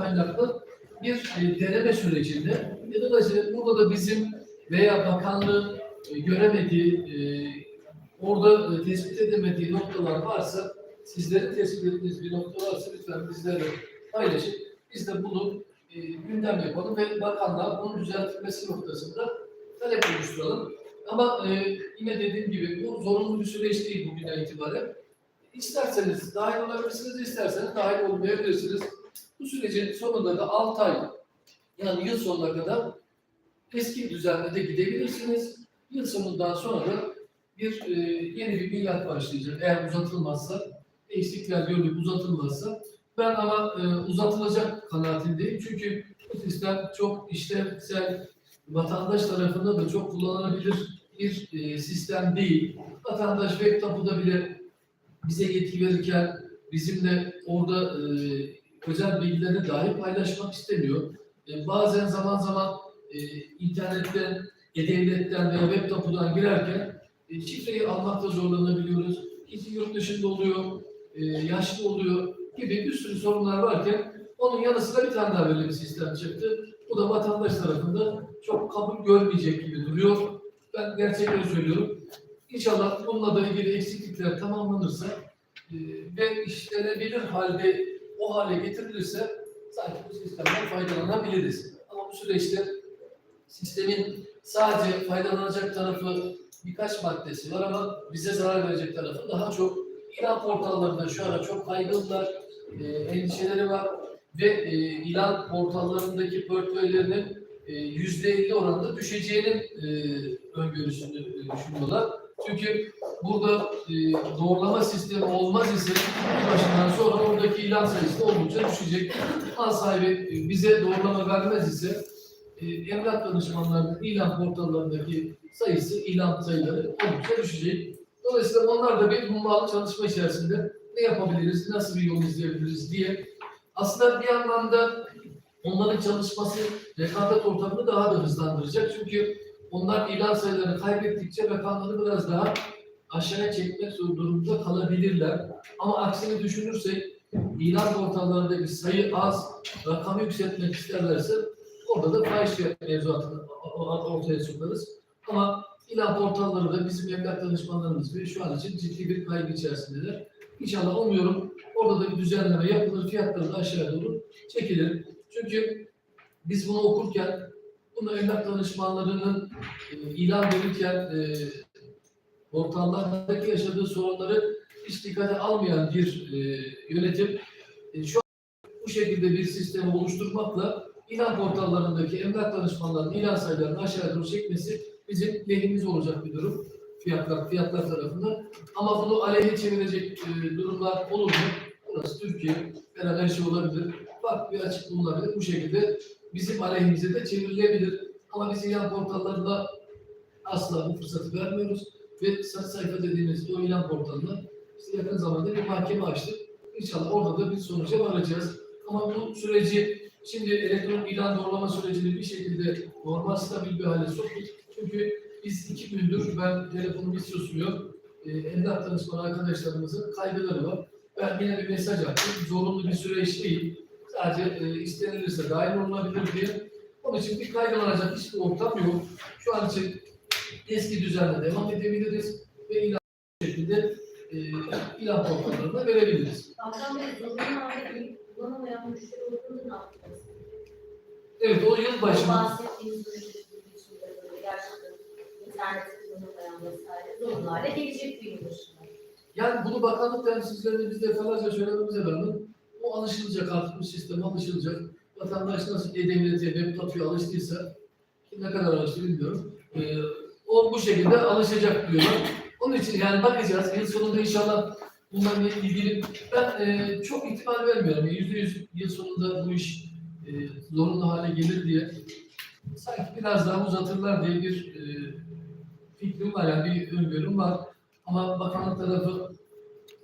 kaynaklı bir e, deneme sürecinde. E, Dolayısıyla burada da bizim veya bakanlığın e, göremediği, e, orada e, tespit edemediği noktalar varsa, sizlerin tespit ettiğiniz bir nokta varsa lütfen bizlerle paylaşın. Biz de bunu e, gündem yapalım ve bakanlığa bunun düzeltilmesi noktasında talep oluşturalım. Ama e, yine dediğim gibi bu zorunlu bir süreç değil bugünden itibaren. İsterseniz dahil olabilirsiniz, isterseniz dahil olmayabilirsiniz. Bu sürecin sonunda da 6 ay yani yıl sonuna kadar eski düzenle de gidebilirsiniz. Yıl sonundan sonra da bir e, yeni bir milat başlayacak. Eğer uzatılmazsa, değişiklikler görülüp uzatılmazsa. Ben ama e, uzatılacak kanaatindeyim. Çünkü bu sistem çok işlevsel, vatandaş tarafından da çok kullanılabilir bir e, sistem değil. Vatandaş web tapuda bile bize yetki verirken bizimle orada e, özel bilgilerini dahi paylaşmak istemiyor. E, bazen zaman zaman e, internetten, e-devletten veya web tapudan girerken e, şifreyi almakta zorlanabiliyoruz. Kişi yurt dışında oluyor, e, yaşlı oluyor gibi bir sürü sorunlar varken onun yanı bir tane daha böyle bir sistem çıktı. Bu da vatandaş tarafında çok kabul görmeyecek gibi duruyor. Ben gerçekten söylüyorum. İnşallah bununla da ilgili eksiklikler tamamlanırsa e, ve işlenebilir halde o hale getirilirse sanki bu sistemden faydalanabiliriz. Ama bu süreçte sistemin sadece faydalanacak tarafı birkaç maddesi var ama bize zarar verecek tarafı daha çok ilan portallarında şu ara çok kaygılılar, e, endişeleri var ve e, ilan portallarındaki portföylerinin e, yüzde 50 oranında düşeceğinin e, öngörüsünü e, düşünüyorlar. Çünkü burada e, doğrulama sistemi olmaz ise bir başından sonra oradaki ilan sayısı da oldukça düşecek. Mal sahibi e, bize doğrulama vermez ise e, emlak danışmanlarının ilan portallarındaki sayısı, ilan sayıları oldukça düşecek. Dolayısıyla onlar da bir hummalı çalışma içerisinde ne yapabiliriz, nasıl bir yol izleyebiliriz diye aslında bir yandan da onların çalışması rekabet ortamını daha da hızlandıracak. Çünkü onlar ilan sayılarını kaybettikçe rakamları biraz daha aşağıya çekmek zor durumda kalabilirler. Ama aksini düşünürsek ilan portallarındaki sayı az, rakamı yükseltmek isterlerse orada da fahiş fiyat mevzuatını ortaya sokarız. Ama ilan portalları da bizim emlak danışmanlarımız gibi şu an için ciddi bir kaygı içerisindeler. İnşallah umuyorum orada da bir düzenleme yapılır, fiyatları da aşağı doğru çekilir. Çünkü biz bunu okurken bunu emlak danışmanlarının e, ilan verirken e, portallardaki yaşadığı sorunları hiç dikkate almayan bir e, yönetim e, şu an bu şekilde bir sistemi oluşturmakla ilan portallarındaki emlak danışmanlarının ilan sayılarını aşağı doğru çekmesi bizim lehimiz olacak bir durum fiyatlar fiyatlar tarafından. Ama bunu aleyhe çevirecek e, durumlar olur mu? Burası Türkiye. Her an her şey olabilir. Farklı bir açık bulunabilir. Bu şekilde bizim aleyhimize de çevrilebilir. Ama biz ilan portallarında asla bu fırsatı vermiyoruz. Ve sayfa dediğimiz o ilan portalında işte yakın zamanda bir mahkeme açtık. İnşallah orada da bir sonuca varacağız. Ama bu süreci şimdi elektronik ilan doğrulama sürecini bir şekilde normal stabil bir hale soktuk. Çünkü biz iki gündür ben telefonum hiç susmuyor. E, emlak danışman arkadaşlarımızın kaygıları var. Ben yine bir mesaj attım. Zorunlu bir süreç değil. Sadece e, istenilirse dahil olunabilir diye. Onun için bir kaygılanacak hiçbir ortam yok. Şu an için eski düzenle devam edebiliriz ve ilan şekilde e, ilan portallarına verebiliriz. Hakan Bey, zorunlu halde kullanamayan müşteri olduğunu ne yapacağız? Evet o yıl başında bahsettiğiniz ürün biçimde böyle gerçekten internet kullanılmayan vesaire zorunlu hale gelecek bir yıl başında. yani bunu bakanlık temsilcilerine biz defalarca söylememize rağmen alışılacak artık bu sisteme alışılacak. Vatandaş nasıl e-devlete, web tapuya alıştıysa ne kadar alıştı bilmiyorum. E, o bu şekilde alışacak diyorlar. Onun için yani bakacağız. Yıl sonunda inşallah bunlarla ilgili ben e, çok ihtimal vermiyorum. Yüzde yüz yıl sonunda bu iş e, zorunlu hale gelir diye sanki biraz daha uzatırlar diye bir e, fikrim var yani bir öngörüm var. Ama bakanlık tarafı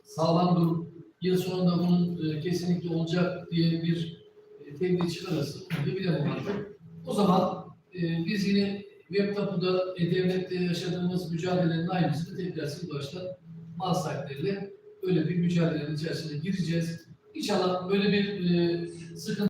sağlam durum yıl sonunda bunun e, kesinlikle olacak diye bir e, tebliğ bilemem artık. O zaman e, biz yine web tapuda e-devlette yaşadığımız mücadelenin aynısını tekrar sil baştan mal sahipleriyle öyle bir mücadelenin içerisine gireceğiz. İnşallah böyle bir e, sıkıntı